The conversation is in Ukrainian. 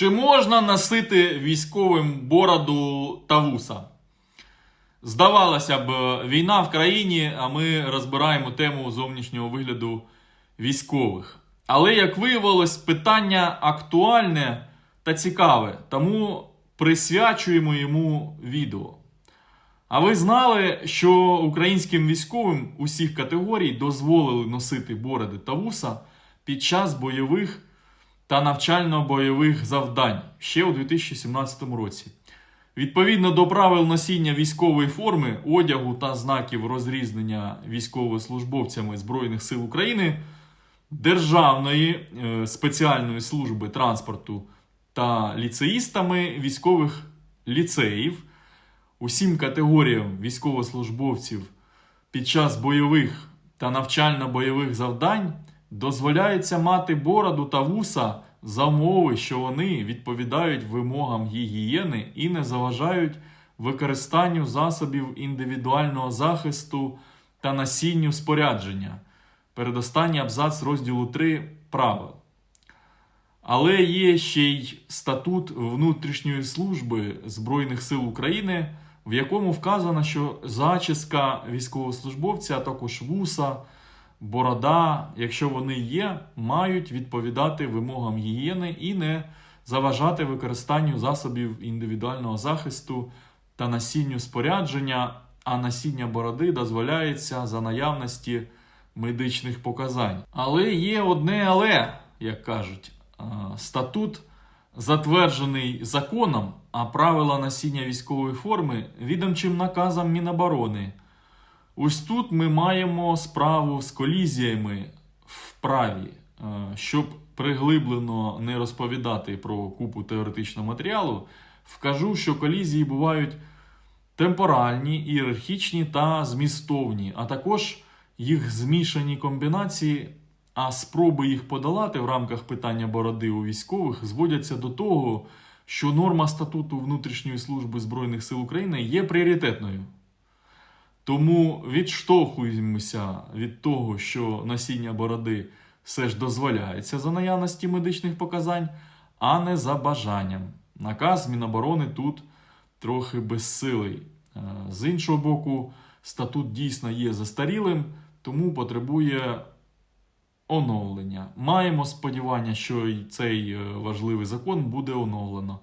Чи можна носити військовим бороду та вуса? Здавалося б, війна в країні, а ми розбираємо тему зовнішнього вигляду військових. Але, як виявилось, питання актуальне та цікаве, тому присвячуємо йому відео. А ви знали, що українським військовим усіх категорій дозволили носити бороди та вуса під час бойових та навчально-бойових завдань ще у 2017 році. Відповідно до правил носіння військової форми, одягу та знаків розрізнення військовослужбовцями Збройних сил України, Державної е, спеціальної служби транспорту та ліцеїстами військових ліцеїв, усім категоріям військовослужбовців під час бойових та навчально-бойових завдань дозволяється мати бороду та вуса за умови, що вони відповідають вимогам гігієни і не заважають використанню засобів індивідуального захисту та насінню спорядження. Передостанній абзац розділу 3 правил. Але є ще й статут внутрішньої служби Збройних сил України, в якому вказано, що зачіска військовослужбовця, а також вуса, борода, якщо вони є, мають відповідати вимогам гігієни і не заважати використанню засобів індивідуального захисту та насінню спорядження, а насіння бороди дозволяється за наявності медичних показань. Але є одне але, як кажуть, статут затверджений законом, а правила носіння військової форми відомчим наказом Міноборони. Ось тут ми маємо справу з колізіями в праві. Е, Щоб приглиблено не розповідати про купу теоретичного матеріалу, вкажу, що колізії бувають темпоральні, ієрархічні та змістовні, а також їх змішані комбінації, а спроби їх подолати в рамках питання бороди у військових зводяться до того, що норма статуту внутрішньої служби Збройних сил України є пріоритетною. Тому відштовхуємося від того, що носіння бороди все ж дозволяється за наявності медичних показань, а не за бажанням. Наказ Міноборони тут трохи безсилий. Е, З іншого боку, статут дійсно є застарілим, тому потребує оновлення. Маємо сподівання, що цей е, важливий закон буде оновлено.